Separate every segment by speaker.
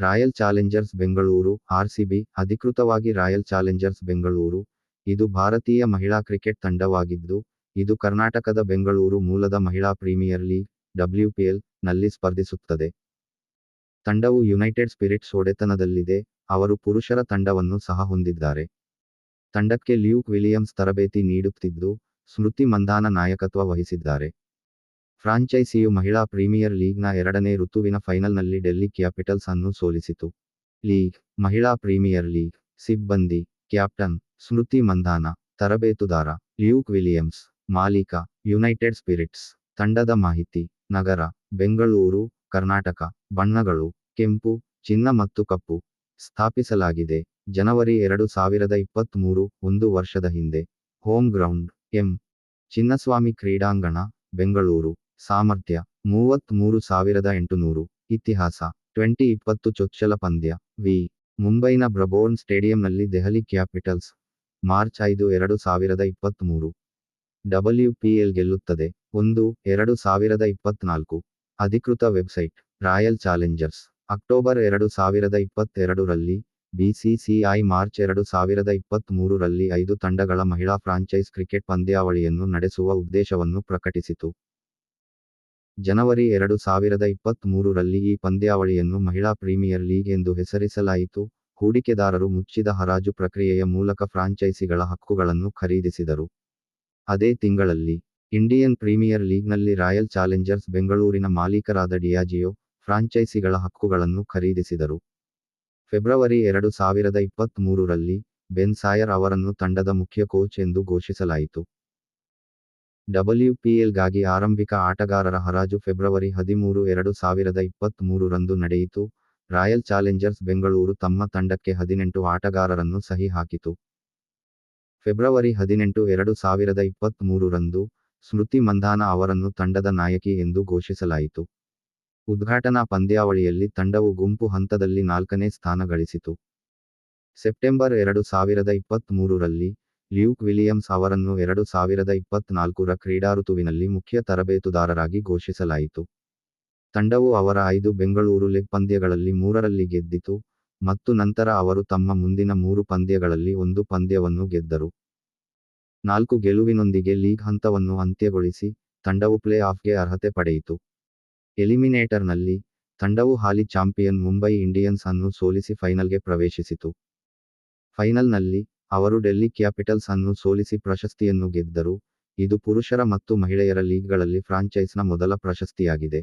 Speaker 1: Royal Challengers Bengaluru RCB ಅಧಿಕೃತವಾಗಿ Royal Challengers Bengaluru. ಇದು ಭಾರತೀಯ ಮಹಿಳಾ ಕ್ರಿಕೆಟ್ ತಂಡವಾಗಿದ್ದು, ಇದು ಕರ್ನಾಟಕದ ಬೆಂಗಳೂರು ಮೂಲದ ಮಹಿಳಾ ಪ್ರೀಮಿಯರ್ ಲೀಗ್ ಡಬ್ಲ್ಯೂಪಿಎಲ್ನಲ್ಲಿ ಸ್ಪರ್ಧಿಸುತ್ತದೆ. ತಂಡವು ಯುನೈಟೆಡ್ ಸ್ಪಿರಿಟ್ಸ್ ಒಡೆತನದಲ್ಲಿದೆ, ಅವರು ಪುರುಷರ ತಂಡವನ್ನು ಸಹ ಹೊಂದಿದ್ದಾರೆ. ತಂಡಕ್ಕೆ ಲ್ಯೂಕ್ ವಿಲಿಯಮ್ಸ್ ತರಬೇತಿ ನೀಡುತ್ತಿದ್ದು, ಸ್ಮೃತಿ ಮಂದಾನ ನಾಯಕತ್ವ ವಹಿಸಿದ್ದಾರೆ. ಫ್ರಾಂಚೈಸಿಯು ಮಹಿಳಾ ಪ್ರೀಮಿಯರ್ ಲೀಗ್ನ ಎರಡನೇ ಋತುವಿನ ಫೈನಲ್ನಲ್ಲಿ ಡೆಲ್ಲಿ ಕ್ಯಾಪಿಟಲ್ಸ್ ಅನ್ನು ಸೋಲಿಸಿತು. ಲೀಗ್, ಮಹಿಳಾ ಪ್ರೀಮಿಯರ್ ಲೀಗ್, ಸಿಬ್ಬಂದಿ, ಕ್ಯಾಪ್ಟನ್, ಸ್ಮೃತಿ ಮಂದಾನ ತರಬೇತುದಾರ, ಲ್ಯೂಕ್ ವಿಲಿಯಮ್ಸ್, ಮಾಲೀಕ, ಯುನೈಟೆಡ್ ಸ್ಪಿರಿಟ್ಸ್, ತಂಡದ ಮಾಹಿತಿ, ನಗರ, ಬೆಂಗಳೂರು, ಕರ್ನಾಟಕ, ಬಣ್ಣಗಳು, ಕೆಂಪು, ಚಿನ್ನ ಮತ್ತು ಕಪ್ಪು ಸ್ಥಾಪಿಸಲಾಗಿದೆ. ಜನವರಿ ಎರಡು ಸಾವಿರದ ಇಪ್ಪತ್ತ್ಮೂರು ಒಂದು ವರ್ಷದ ಹಿಂದೆ, ಹೋಮ್ ಗ್ರೌಂಡ್, ಎಂ. ಚಿನ್ನಸ್ವಾಮಿ ಕ್ರೀಡಾಂಗಣ, ಬೆಂಗಳೂರು. ಸಾಮರ್ಥ್ಯ ಮೂವತ್ತ್ಮೂರು ಸಾವಿರದ ಎಂಟುನೂರು, ಇತಿಹಾಸ, ಟ್ವೆಂಟಿ ಇಪ್ಪತ್ತು ಚೊಚ್ಚಲ ಪಂದ್ಯ, ವಿ, ಮುಂಬೈನ ಬ್ರಬೋರ್ನ್ ಸ್ಟೇಡಿಯಂನಲ್ಲಿ ದೆಹಲಿ ಕ್ಯಾಪಿಟಲ್ಸ್, ಮಾರ್ಚ್ ಐದು, ಎರಡು ಸಾವಿರದ ಇಪ್ಪತ್ತ್ಮೂರು ಎಲ್ ಗೆಲ್ಲುತ್ತದೆ, ಒಂದು, ಎರಡು ಸಾವಿರದ ಇಪ್ಪತ್ನಾಲ್ಕು. ಅಧಿಕೃತ ವೆಬ್ಸೈಟ್, ರಾಯಲ್ ಚಾಲೆಂಜರ್ಸ್, ಅಕ್ಟೋಬರ್ ಎರಡು ಸಾವಿರದ ಇಪ್ಪತ್ತೆರಡರಲ್ಲಿ ಬಿಸಿಸಿಐ ಮಾರ್ಚ್ ಎರಡು ಸಾವಿರದ ಇಪ್ಪತ್ತ್ಮೂರರಲ್ಲಿ ಐದು ತಂಡಗಳ ಮಹಿಳಾ ಫ್ರಾಂಚೈಸ್ ಕ್ರಿಕೆಟ್ ಪಂದ್ಯಾವಳಿಯನ್ನು ನಡೆಸುವ ಉದ್ದೇಶವನ್ನು ಪ್ರಕಟಿಸಿತು. ಜನವರಿ ಎರಡು ಸಾವಿರದ ಇಪ್ಪತ್ತ್ಮೂರರಲ್ಲಿ ಈ ಪಂದ್ಯಾವಳಿಯನ್ನು ಮಹಿಳಾ ಪ್ರೀಮಿಯರ್ ಲೀಗ್ ಎಂದು ಹೆಸರಿಸಲಾಯಿತು. ಹೂಡಿಕೆದಾರರು ಮುಚ್ಚಿದ ಹರಾಜು ಪ್ರಕ್ರಿಯೆಯ ಮೂಲಕ ಫ್ರಾಂಚೈಸಿಗಳ ಹಕ್ಕುಗಳನ್ನು ಖರೀದಿಸಿದರು. ಅದೇ ತಿಂಗಳಲ್ಲಿ, ಇಂಡಿಯನ್ ಪ್ರೀಮಿಯರ್ ಲೀಗ್ನಲ್ಲಿ ರಾಯಲ್ ಚಾಲೆಂಜರ್ಸ್ ಬೆಂಗಳೂರಿನ ಮಾಲೀಕರಾದ ಡಿಯಾಜಿಯೋ ಫ್ರಾಂಚೈಸಿಗಳ ಹಕ್ಕುಗಳನ್ನು ಖರೀದಿಸಿದರು. ಫೆಬ್ರವರಿ ಎರಡು ಸಾವಿರದ ಇಪ್ಪತ್ತ್ಮೂರರಲ್ಲಿ ಬೆನ್ ಸಾಯರ್ ಅವರನ್ನು ತಂಡದ ಮುಖ್ಯ ಕೋಚ್ ಎಂದು ಘೋಷಿಸಲಾಯಿತು. ಡಬ್ಲ್ಯೂಪಿಎಲ್ಗಾಗಿ ಆರಂಭಿಕ ಆಟಗಾರರ ಹರಾಜು ಫೆಬ್ರವರಿ ಹದಿಮೂರು, ಎರಡು ಸಾವಿರದ ಇಪ್ಪತ್ತ್ಮೂರರಂದು ನಡೆಯಿತು. ರಾಯಲ್ ಚಾಲೆಂಜರ್ಸ್ ಬೆಂಗಳೂರು ತಮ್ಮ ತಂಡಕ್ಕೆ ಹದಿನೆಂಟು ಆಟಗಾರರನ್ನು ಸಹಿ ಹಾಕಿತು. ಫೆಬ್ರವರಿ ಹದಿನೆಂಟು, ಎರಡು ಸಾವಿರದ ಇಪ್ಪತ್ತ್ಮೂರರಂದು ಸ್ಮೃತಿ ಮಂದಾನ ಅವರನ್ನು ತಂಡದ ನಾಯಕಿ ಎಂದು ಘೋಷಿಸಲಾಯಿತು. ಉದ್ಘಾಟನಾ ಪಂದ್ಯಾವಳಿಯಲ್ಲಿ ತಂಡವು ಗುಂಪು ಹಂತದಲ್ಲಿ ನಾಲ್ಕನೇ ಸ್ಥಾನ ಗಳಿಸಿತು. ಸೆಪ್ಟೆಂಬರ್, ಎರಡು ಸಾವಿರದ ಇಪ್ಪತ್ತ್ಮೂರರಲ್ಲಿ ಲ್ಯೂಕ್ ವಿಲಿಯಮ್ಸ್ ಅವರನ್ನು ಎರಡು ಸಾವಿರದ ಇಪ್ಪತ್ನಾಲ್ಕರ ಕ್ರೀಡಾಋತುವಿನಲ್ಲಿ ಮುಖ್ಯ ತರಬೇತುದಾರರಾಗಿ ಘೋಷಿಸಲಾಯಿತು. ತಂಡವು ಅವರ ಐದು ಬೆಂಗಳೂರು ಲೆಗ್ ಪಂದ್ಯಗಳಲ್ಲಿ ಮೂರರಲ್ಲಿ ಗೆದ್ದಿತು ಮತ್ತು ನಂತರ ಅವರು ತಮ್ಮ ಮುಂದಿನ ಮೂರು ಪಂದ್ಯಗಳಲ್ಲಿ ಒಂದು ಪಂದ್ಯವನ್ನು ಗೆದ್ದರು. ನಾಲ್ಕು ಗೆಲುವಿನೊಂದಿಗೆ ಲೀಗ್ ಹಂತವನ್ನು ಅಂತ್ಯಗೊಳಿಸಿ ತಂಡವು ಪ್ಲೇ ಆಫ್ಗೆ ಅರ್ಹತೆ ಪಡೆಯಿತು. ಎಲಿಮಿನೇಟರ್ನಲ್ಲಿ ತಂಡವು ಹಾಲಿ ಚಾಂಪಿಯನ್ ಮುಂಬೈ ಇಂಡಿಯನ್ಸ್ ಅನ್ನು ಸೋಲಿಸಿ ಫೈನಲ್ಗೆ ಪ್ರವೇಶಿಸಿತು. ಫೈನಲ್ನಲ್ಲಿ ಅವರು ಡೆಲ್ಲಿ ಕ್ಯಾಪಿಟಲ್ಸ್ ಅನ್ನು ಸೋಲಿಸಿ ಪ್ರಶಸ್ತಿಯನ್ನು ಗೆದ್ದರು. ಇದು ಪುರುಷರ ಮತ್ತು ಮಹಿಳೆಯರ ಲೀಗ್ಗಳಲ್ಲಿ ಫ್ರಾಂಚೈಸ್ನ ಮೊದಲ ಪ್ರಶಸ್ತಿಯಾಗಿದೆ.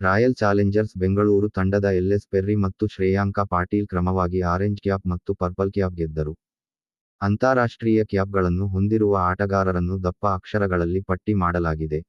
Speaker 1: ರಾಯಲ್ ಚಾಲೆಂಜರ್ಸ್ ಬೆಂಗಳೂರು ತಂಡದ ಎಲ್ಎಸ್ ಪೆರ್ರಿ ಮತ್ತು ಶ್ರೇಯಾಂಕ ಪಾಟೀಲ್ ಕ್ರಮವಾಗಿ ಆರೆಂಜ್ ಕ್ಯಾಪ್ ಮತ್ತು ಪರ್ಪಲ್ ಕ್ಯಾಪ್ ಗೆದ್ದರು. ಅಂತಾರಾಷ್ಟ್ರೀಯ ಕ್ಯಾಪ್ಗಳನ್ನು ಹೊಂದಿರುವ ಆಟಗಾರರನ್ನು ದಪ್ಪ ಅಕ್ಷರಗಳಲ್ಲಿ ಪಟ್ಟಿ ಮಾಡಲಾಗಿದೆ.